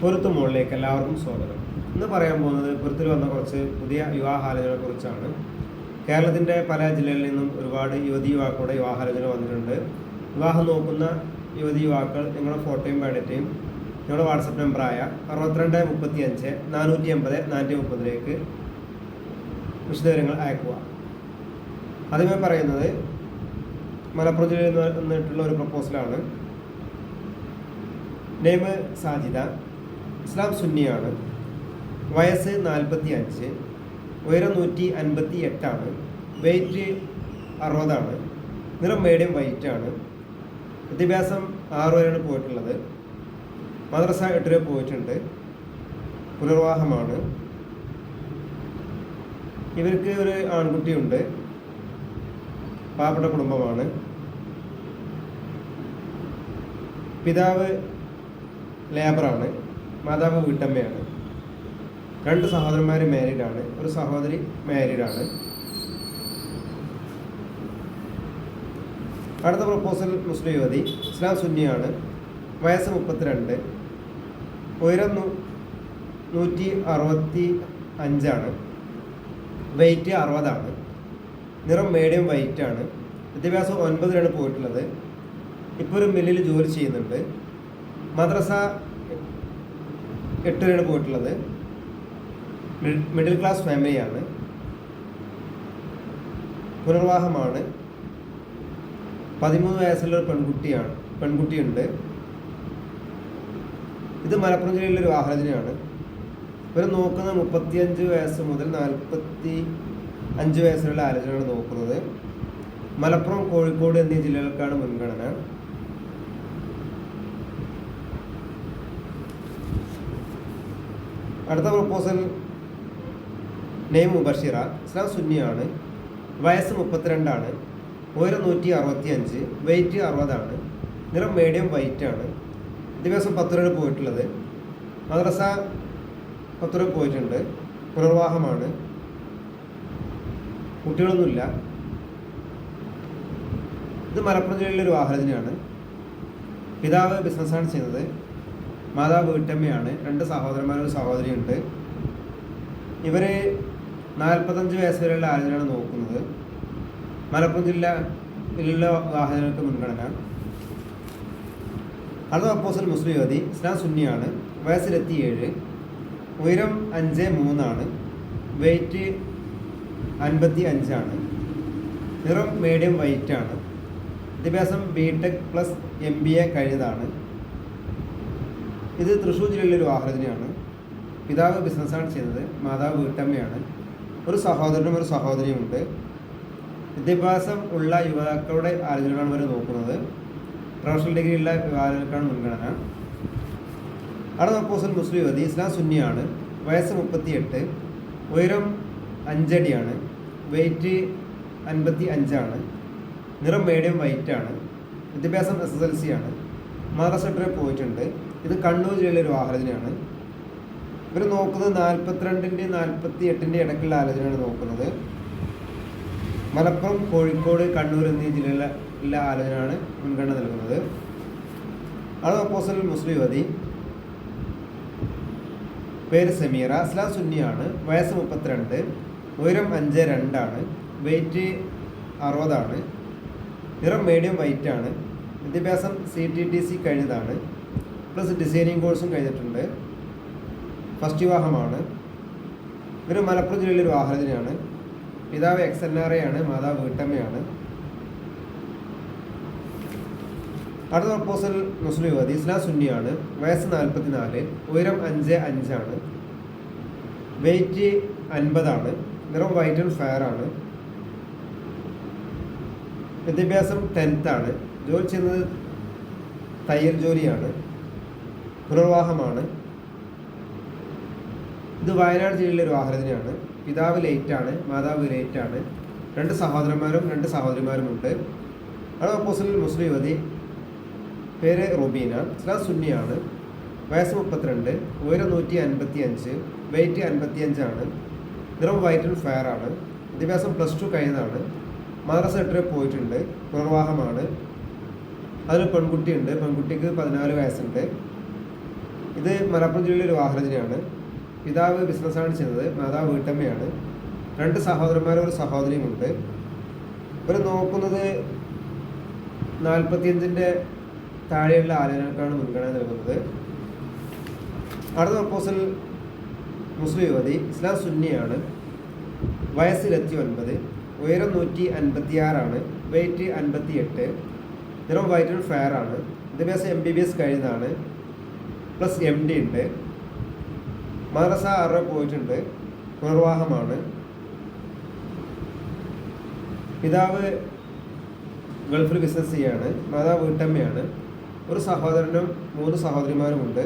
പൊരുത്ത് മുകളിലേക്ക് എല്ലാവർക്കും സ്വാഗതം. ഇന്ന് പറയാൻ പോകുന്നത് പൊരുത്തിൽ വന്ന കുറച്ച് പുതിയ വിവാഹാലോചനകളെ കുറിച്ചാണ്. കേരളത്തിന്റെ പല ജില്ലകളിൽ നിന്നും ഒരുപാട് യുവതി യുവാക്കളുടെ വിവാഹാലോചന വന്നിട്ടുണ്ട്. വിവാഹം നോക്കുന്ന യുവതി യുവാക്കൾ നിങ്ങളുടെ ഫോട്ടോയും ബയോഡേറ്റയും നിങ്ങളുടെ വാട്സപ്പ് നമ്പറായ അറുപത്തിരണ്ട് മുപ്പത്തി അഞ്ച് നാനൂറ്റി എൺപത് നാനൂറ്റി മുപ്പതിലേക്ക് വിശദവിവരങ്ങൾ അയക്കുക. ആദ്യമേ പറയുന്നത് മലപ്പുറം ജില്ലയിൽ നിന്നിട്ടുള്ള ഒരു പ്രപ്പോസലാണ് നെയ്മ് സാജിദ ഇസ്ലാം സുന്നിയാണ്. വയസ്സ് നാൽപ്പത്തി അഞ്ച് ഉയരം നൂറ്റി അൻപത്തി എട്ടാണ് വെയിറ്റ് അറുപതാണ് നിറം മീഡിയം വൈറ്റ് ആണ്. വിദ്യാഭ്യാസം ആറ് വരെയാണ് പോയിട്ടുള്ളത്. മദ്രസ എട്ട് വരെ പോയിട്ടുണ്ട്. പുനർവാഹമാണ് ഇവർക്ക് ഒരു ആൺകുട്ടിയുണ്ട്. പാവപ്പെട്ട കുടുംബമാണ്. പിതാവ് ലേബറാണ്. മാതാവ് വീട്ടമ്മയാണ്. രണ്ട് സഹോദരന്മാർ ആണ്. ഒരു സഹോദരി മാരീഡാണ് അടുത്ത പ്രപ്പോസൽ മുസ്ലിം യുവതി ഇസ്ലാം സുന്നിയാണ്. വയസ്സ് മുപ്പത്തിരണ്ട്. ഉയരം നൂറ്റി അറുപത്തി അഞ്ചാണ്. വെയിറ്റ് അറുപതാണ്. നിറം മീഡിയം വൈറ്റ് ആണ്. വിദ്യാഭ്യാസം ഒൻപതിലാണ് പോയിട്ടുള്ളത്. ഇപ്പോൾ ഒരു മില്ലിൽ ജോലി ചെയ്യുന്നുണ്ട്. മദ്രസ എട്ടിലാണ് പോയിട്ടുള്ളത്. മിഡിൽ ക്ലാസ് ഫാമിലിയാണ് പുനർവാഹമാണ് പതിമൂന്ന് വയസ്സുള്ള ഒരു പെൺകുട്ടിയാണ് പെൺകുട്ടിയുണ്ട്. ഇത് മലപ്പുറം ജില്ലയിലെ ഒരു ആലോചനയാണ് ഇവർ നോക്കുന്നത് മുപ്പത്തിയഞ്ച് വയസ്സ് മുതൽ നാൽപ്പത്തി അഞ്ച് വയസ്സിലുള്ള ആലോചനയാണ് നോക്കുന്നത്. മലപ്പുറം കോഴിക്കോട് എന്നീ ജില്ലകൾക്കാണ് മുൻഗണന. അടുത്ത പ്രപ്പോസൽ നെയ്മ് മുബഷിറ ഇസ്ലാം സുന്നിയാണ് വയസ്സ് മുപ്പത്തിരണ്ടാണ് ഉയരം നൂറ്റി അറുപത്തി അഞ്ച് വെയിറ്റ് അറുപതാണ് നിറം മീഡിയം വൈറ്റ് ആണ്. പത്തുരയിൽ പോയിട്ടുള്ളത്. മദ്രസ പത്ത് രൂപ പോയിട്ടുണ്ട്. പുനർവാഹമാണ് കുട്ടികളൊന്നുമില്ല. ഇത് മലപ്പുറം ജില്ലയിലെ ഒരു വാഹനത്തിനാണ് പിതാവ് ബിസിനസ്സാണ് ചെയ്യുന്നത്. മാതാവ് വീട്ടമ്മയാണ്. രണ്ട് സഹോദരന്മാരും സഹോദരിയുണ്ട്. ഇവർ നാൽപ്പത്തഞ്ച് വയസ്സ് വരെയുള്ള ആലോചനയാണ് നോക്കുന്നത്. മലപ്പുറം ജില്ലയിലുള്ള വാഹനങ്ങൾക്ക് മുൻഗണന. അടുത്ത അപ്പോസൽ മുസ്ലിം യുവതി ഇസ്ലാം സുന്നിയാണ്. വയസ്സിലെത്തി ഏഴ് ഉയരം അഞ്ച് മൂന്നാണ്. വെയിറ്റ് അൻപത്തി അഞ്ചാണ് നിറം മീഡിയം വൈറ്റ് ആണ് വിദ്യാഭ്യാസം B Tech plus M B A കഴിഞ്ഞതാണ്. ഇത് തൃശ്ശൂർ ജില്ലയിലെ ഒരു വാഹനത്തിനെയാണ് പിതാവ് ബിസിനസ്സാണ് ചെയ്യുന്നത് മാതാവ് വീട്ടമ്മയാണ്. ഒരു സഹോദരനും ഒരു സഹോദരിയുമുണ്ട് വിദ്യാഭ്യാസം ഉള്ള യുവാക്കളുടെ ആലോചനകളാണ് അവർ നോക്കുന്നത്. പ്രൊഫഷണൽ ഡിഗ്രി ഉള്ള യുവാക്കളാണ് മുൻഗണന. അടുത്ത പ്രപ്പോസൽ മുസ്ലിം യുവതി ഇസ്ലാം സുന്നിയാണ്. വയസ്സ് മുപ്പത്തിയെട്ട് ഉയരം അഞ്ചടിയാണ്. വെയിറ്റ് അൻപത്തി അഞ്ചാണ് നിറം മീഡിയം വൈറ്റാണ് വിദ്യാഭ്യാസം എസ് എസ് എൽ സി ആണ് മാതാ സെക്രട്ടറി പോയിട്ടുണ്ട് ഇത് കണ്ണൂർ ജില്ലയിലെ ഒരു ആലോചനയാണ് ഇവർ നോക്കുന്നത് നാൽപ്പത്തിരണ്ടിന്റെയും നാൽപ്പത്തി എട്ടിന്റെ ഇടയ്ക്കുള്ള ആലോചനയാണ് നോക്കുന്നത്. മലപ്പുറം കോഴിക്കോട് കണ്ണൂർ എന്നീ ജില്ലകളിലെ ആലോചനയാണ് മുൻഗണന നൽകുന്നത്. അത് അപ്പോസൽ മുസ്ലിം യുവതി പേര് സമീറ. അസ്ലാം സുന്നിയാണ് വയസ്സ് മുപ്പത്തിരണ്ട്. ഉയരം അഞ്ച് രണ്ടാണ്. വെയിറ്റ് അറുപതാണ്. നിറം മീഡിയം വൈറ്റ് ആണ്. വിദ്യാഭ്യാസം സി ടി ടി സി കഴിഞ്ഞതാണ്. പ്ലസ് ഡിസൈനിങ് കോഴ്സും കഴിഞ്ഞിട്ടുണ്ട്. ഫസ്റ്റ് വിവാഹമാണ്. ഇവർ മലപ്പുറം ജില്ലയിലെ ഒരു വാഹനത്തിനാണ് പിതാവ് എക്സ് എൻ ആർ എ ആണ് മാതാവ് വീട്ടമ്മയാണ്. അടുത്ത പ്രപ്പോസൽ മുസ്ലിം യുവതി ഇസ്ലാം സുന്നിയാണ്. വയസ്സ് നാൽപ്പത്തി നാല് ഉയരം അഞ്ച് അഞ്ചാണ്. വെയിറ്റ് അൻപതാണ്. നിറം വൈറ്റ് ആൻഡ് ഫയർ ആണ്. വിദ്യാഭ്യാസം ടെൻത്താണ് ജോലി ചെയ്യുന്നത് തയ്യൽ ജോലിയാണ്. പുനർവാഹമാണ്. ഇത് വയനാട് ജില്ലയിലെ ഒരു ആഹ്ലജനയാണ് പിതാവ് ലേറ്റാണ് മാതാവ് ലേറ്റാണ് രണ്ട് സഹോദരന്മാരും രണ്ട് സഹോദരിമാരുമുണ്ട് അവിടെ ഓപ്പോസിറ്റിൽ മുസ്ലിം യുവതി. പേര് റുബീന. ഇസ്ലാം സുന്നിയാണ്. വയസ്സ് മുപ്പത്തിരണ്ട്. ഉയരം നൂറ്റി അൻപത്തി അഞ്ച് വെയിറ്റ് അൻപത്തി അഞ്ചാണ് നിറം വൈറ്റിൽ ഫയർ ആണ്. വിദ്യാഭ്യാസം പ്ലസ് ടു കഴിഞ്ഞതാണ്. മദ്രസ എട്ട് വരെ പോയിട്ടുണ്ട്. പുനർവാഹമാണ്. അതിൽ പെൺകുട്ടിയുണ്ട്. പെൺകുട്ടിക്ക് പതിനാല് വയസ്സുണ്ട്. ഇത് മലപ്പുറം ജില്ലയിലെ ഒരു വാഹനജനയാണ് പിതാവ് ബിസിനസ്സാണ് ചെയ്യുന്നത് മാതാവ് വീട്ടമ്മയാണ്. രണ്ട് സഹോദരന്മാരും ഒരു സഹോദരിയുമുണ്ട്. ഇവർ നോക്കുന്നത് നാൽപ്പത്തിയഞ്ചിന്റെ താഴെയുള്ള ആലയങ്ങൾക്കാണ് മുൻഗണന നൽകുന്നത്. അടുത്ത പ്രപ്പോസൽ മുസ്ലിം യുവതി ഇസ്ലാം സുന്നിയാണ്. വയസ്സിലെത്തി ഒൻപത് ഉയരം നൂറ്റി അൻപത്തി ആറാണ് വെയിറ്റ് അൻപത്തി എട്ട് നിറം വൈറ്റ് ആൻഡ് ഫെയർ ആണ്. വിദ്യാഭ്യാസം എം ബി ബി എസ് കഴിഞ്ഞതാണ്. പ്ലസ് എം ഡി ഉണ്ട്. മദ്രസ ആറ് പോയിട്ടുണ്ട് പുനർവാഹമാണ്. പിതാവ് ഗൾഫിൽ ബിസിനസ് ചെയ്യാണ്. മാതാവ് വീട്ടമ്മയാണ്. ഒരു സഹോദരനും മൂന്ന് സഹോദരിമാരുമുണ്ട്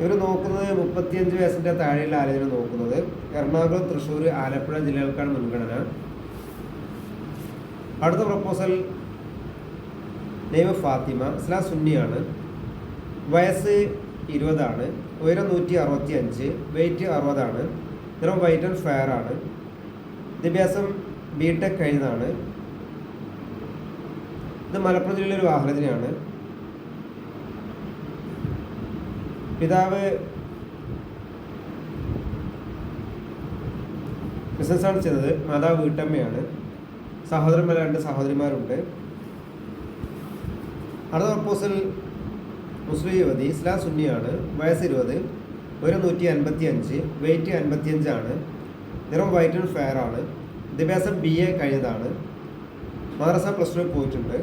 ഇവർ നോക്കുന്നത് മുപ്പത്തിയഞ്ച് വയസ്സിന്റെ താഴെയുള്ള ആലോചന നോക്കുന്നത്. എറണാകുളം തൃശ്ശൂർ ആലപ്പുഴ ജില്ലകൾക്കാണ് മുൻഗണന. അടുത്ത പ്രപ്പോസൽ നെയ്മ ഫാത്തിമ. ഇസ്ലാം സുന്നിയാണ്. വയസ്സ് ഇരുപതാണ് ഉയരം നൂറ്റി അറുപത്തി അഞ്ച് വെയിറ്റ് അറുപതാണ് നിറം വൈറ്റ് ആൻഡ് ഫെയർ ആണ്. വിദ്യാഭ്യാസം ബി ടെക് കഴിഞ്ഞതാണ്. ഇത് മലപ്പുറം ജില്ലയിലെ ഒരു വാഹനത്തിനാണ് പിതാവ് ബിസിനസ്സാണ് ചെയ്തത് മാതാവ് വീട്ടമ്മയാണ്. സഹോദരന്മാർ രണ്ട് സഹോദരിമാരുണ്ട്. അടുത്ത പ്രപ്പോസൽ മുസ്ലിം യുവതി ഇസ്ലാം സുന്നിയാണ് വയസ്സ് ഇരുപത് ഒരു നൂറ്റി അൻപത്തി അഞ്ച് വെയിറ്റ് അൻപത്തി അഞ്ചാണ് നിറം വൈറ്റ് ആൻഡ് ഫെയർ ആണ് വിദ്യാഭ്യാസം ബി എ കഴിഞ്ഞതാണ് മദ്രസ പ്ലസ് ടു പോയിട്ടുണ്ട്.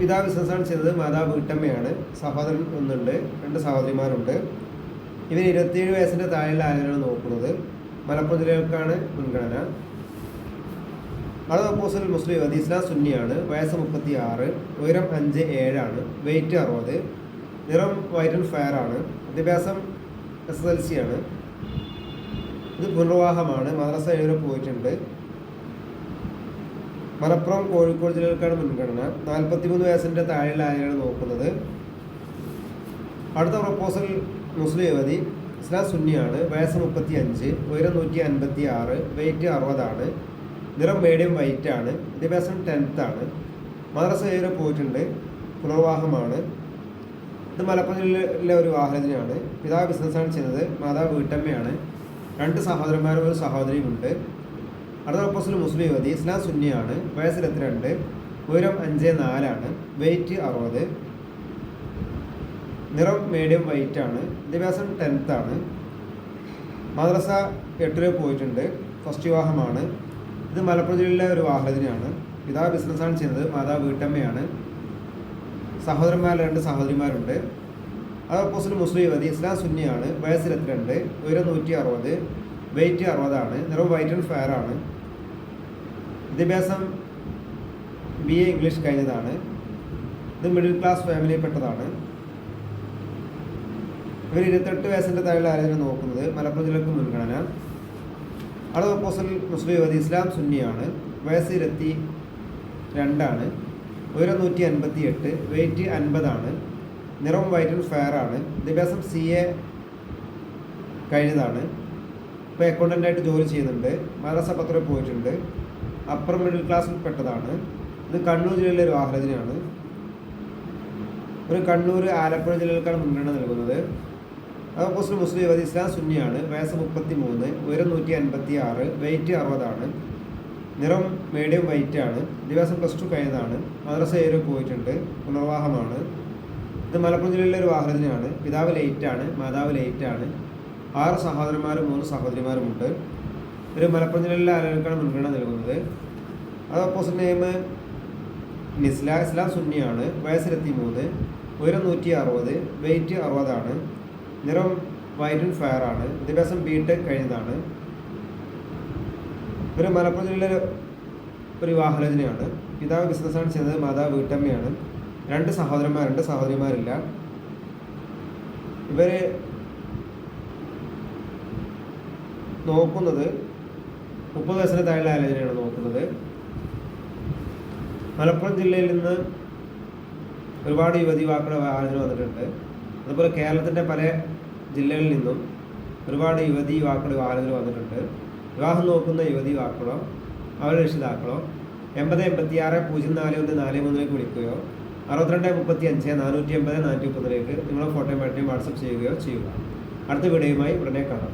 പിതാവ് ബിസിനസ്സാണ് ചെയ്തത് മാതാവ് വീട്ടമ്മയാണ് സഹോദരൻ ഒന്നുണ്ട് രണ്ട് സഹോദരിമാരുണ്ട്. ഇവർ ഇരുപത്തിയേഴ് വയസ്സിന്റെ താഴെയുള്ള ആരെയാണ് നോക്കുന്നത്. മലപ്പുറം ജില്ലകൾക്കാണ് മുൻഗണന. അടുത്ത അപ്പോസൽ മുസ്ലിം ഇസ്ലാം സുന്നിയാണ്. വയസ്സ് മുപ്പത്തി ആറ് ഉയരം അഞ്ച് ഏഴാണ് വെയിറ്റ് അറുപത് നിറം വൈറ്റ് ഫെയർ ആണ് വിദ്യാഭ്യാസം എസ് എസ് എൽ സി ആണ്. ഇത് പുനർവാഹമാണ് മദ്രസ ഏഴ് പോയിട്ടുണ്ട് മലപ്പുറം കോഴിക്കോട് ജില്ലകൾക്കാണ് മുൻഗണന. നാൽപ്പത്തിമൂന്ന് വയസ്സിന്റെ താഴെയുള്ള ആരെയാണ് നോക്കുന്നത്. അടുത്ത പ്രപ്പോസൽ മുസ്ലിം യുവതി ഇസ്ലാം സുന്നിയാണ്. വയസ്സ് മുപ്പത്തി അഞ്ച് ഉയരം നൂറ്റി അൻപത്തി ആറ് വെയിറ്റ് അറുപതാണ്. നിറം മീഡിയം വൈറ്റ് ആണ്. വിദ്യാഭ്യാസം ടെൻത്ത് ആണ്. മദ്രസ ഏറെ പോയിട്ടുണ്ട്. പുനർവാഹമാണ് ഇത് മലപ്പുറം ജില്ലയിലെ ഒരു വാഹനത്തിനാണ് പിതാവ് ബിസിനസ്സാണ് ചെയ്യുന്നത്. മാതാവ് വീട്ടമ്മയാണ്. രണ്ട് സഹോദരന്മാരും ഒരു സഹോദരിയുമുണ്ട് അടുത്ത പ്രപ്പോസൽ മുസ്ലിം യുവതി. ഇസ്ലാം സുന്നിയാണ്. വയസ്സ് ഇരുപത്തിരണ്ട് ഉയരം അഞ്ച് നാലാണ്. വെയിറ്റ് അറുപത്. നിറം മീഡിയം വൈറ്റ് ആണ്. വിദ്യാഭ്യാസം ടെൻത്ത് ആണ്. മദ്രസ എട്ടിൽ പോയിട്ടുണ്ട്. ഫസ്റ്റ് വിവാഹമാണ്. ഇത് മലപ്പുറം ജില്ലയിലെ ഒരു വാഹനത്തിനാണ് പിതാവ് ബിസിനസ്സാണ് ചെയ്യുന്നത്. മാതാവ് വീട്ടമ്മയാണ്. സഹോദരന്മാർ രണ്ട് സഹോദരിമാരുണ്ട്. അത് ഓപ്പോസിറ്റ് മുസ്ലിം യുവതി ഇസ്ലാം സുന്നിയാണ്. വയസ്സ് ഇരുപത്തിരണ്ട് ഉയരം നൂറ്റി അറുപത് wait അറുപതാണ്. Niravu white and fair ആണ്. വിദ്യാഭ്യാസം ബി എ ഇംഗ്ലീഷ് കഴിഞ്ഞതാണ്. ഇത് മിഡിൽ ക്ലാസ് ഫാമിലിയിൽപ്പെട്ടതാണ് ഇവർ ഇരുപത്തെട്ട് വയസ്സിന്റെ താഴെയുള്ള ആരെങ്കിലും നോക്കുന്നത് മലപ്പുറം ജില്ലക്ക് മുൻഗണന. അടുത്ത പ്രപ്പോസൽ മുസ്ലിം യുവതി ഇസ്ലാം സുന്നിയാണ്. വയസ്സ് ഇരുപത്തി രണ്ടാണ്. ഉയരം നൂറ്റി അൻപത്തി എട്ട് വെയിറ്റ് അൻപതാണ് നിറം വൈറ്റ് ഫെയറാണ് വിദ്യാഭ്യാസം സി എ കഴിഞ്ഞതാണ്. ഇപ്പോൾ അക്കൗണ്ടന്റായിട്ട് ജോലി ചെയ്യുന്നുണ്ട്. മദ്രസ പത്രം പോയിട്ടുണ്ട്. അപ്പർ മിഡിൽ ക്ലാസ്സിൽ പെട്ടതാണ് ഇത് കണ്ണൂർ ജില്ലയിലെ ഒരു വാഹനത്തിനാണ് ഒരു കണ്ണൂർ ആലപ്പുഴ ജില്ലകൾക്കാണ് മുൻഗണന നൽകുന്നത്. അതോപ്പോസിറ്റ് മുസ്ലിം യുവതി ഇസ്ലാം സുന്നിയാണ്. വയസ്സ് മുപ്പത്തി മൂന്ന് ഉയരം നൂറ്റി അൻപത്തി ആറ് വെയിറ്റ് അറുപതാണ്. നിറം മീഡിയം വൈറ്റ് ആണ്. ദിവസം പ്ലസ് ടു കഴിഞ്ഞതാണ്. മദ്രസ ഏരിയ പോയിട്ടുണ്ട്. പുനർവാഹമാണ്. ഇത് മലപ്പുറം ജില്ലയിലെ ഒരു വാഹനത്തിനാണ് പിതാവ് ലേറ്റാണ് മാതാവ് ആണ്. ആറ് സഹോദരന്മാരും മൂന്ന് സഹോദരിമാരുമുണ്ട്. ഒരു മലപ്പുറം ജില്ലയിലെ ആളുകൾക്കാണ് മുൻഗണന നൽകുന്നത്. അത് ഓപ്പോസിറ്റ് നെയിം നിസ്ല ഇസ്ലാം സുന്നിയാണ്. വയസ്സിലെത്തി മൂന്ന് ഉയരം നൂറ്റി അറുപത് വെയിറ്റ് അറുപതാണ്. നിറം വൈറ്റ് ഫയർ ആണ്. വിദ്യാഭ്യാസം ബി ടെക് കഴിഞ്ഞതാണ്. ഒരു മലപ്പുറം ജില്ലയിലെ ഒരു വിവാഹരചനയാണ് പിതാവ് ബിസിനസ്സാണ് ചെയ്യുന്നത് മാതാവ് വീട്ടമ്മയാണ്. രണ്ട് സഹോദരന്മാർ രണ്ട് സഹോദരിമാരില്ല. ഇവർ നോക്കുന്നത് മുപ്പത് വയസ്സിന് താഴെയുള്ള ആലോചനയാണ് നോക്കുന്നത്. മലപ്പുറം ജില്ലയിൽ നിന്ന് ഒരുപാട് യുവതി യുവാക്കളുടെ ആലോചന വന്നിട്ടുണ്ട്. അതുപോലെ കേരളത്തിന്റെ പല ജില്ലകളിൽ നിന്നും ഒരുപാട് യുവതി യുവാക്കളുടെ വിവാഹത്തിൽ വന്നിട്ടുണ്ട്. വിവാഹം നോക്കുന്ന യുവതി യുവാക്കളോ അവരുടെ രക്ഷിതാക്കളോ എൺപത് എൺപത്തി ആറ് പൂജ്യം നാല് ഒന്ന് നാല് മൂന്നിലേക്ക് വിളിക്കുകയോ അറുപത്തിരണ്ട് മുപ്പത്തി അഞ്ച് നാനൂറ്റി എൺപത് നാനൂറ്റി മുപ്പതിലേക്ക് നിങ്ങളുടെ ഫോട്ടോയും പാട്ടിയും വാട്സപ്പ് ചെയ്യുകയോ ചെയ്യുക. അടുത്ത വീഡിയോയുമായി ഉടനെ കാണാം.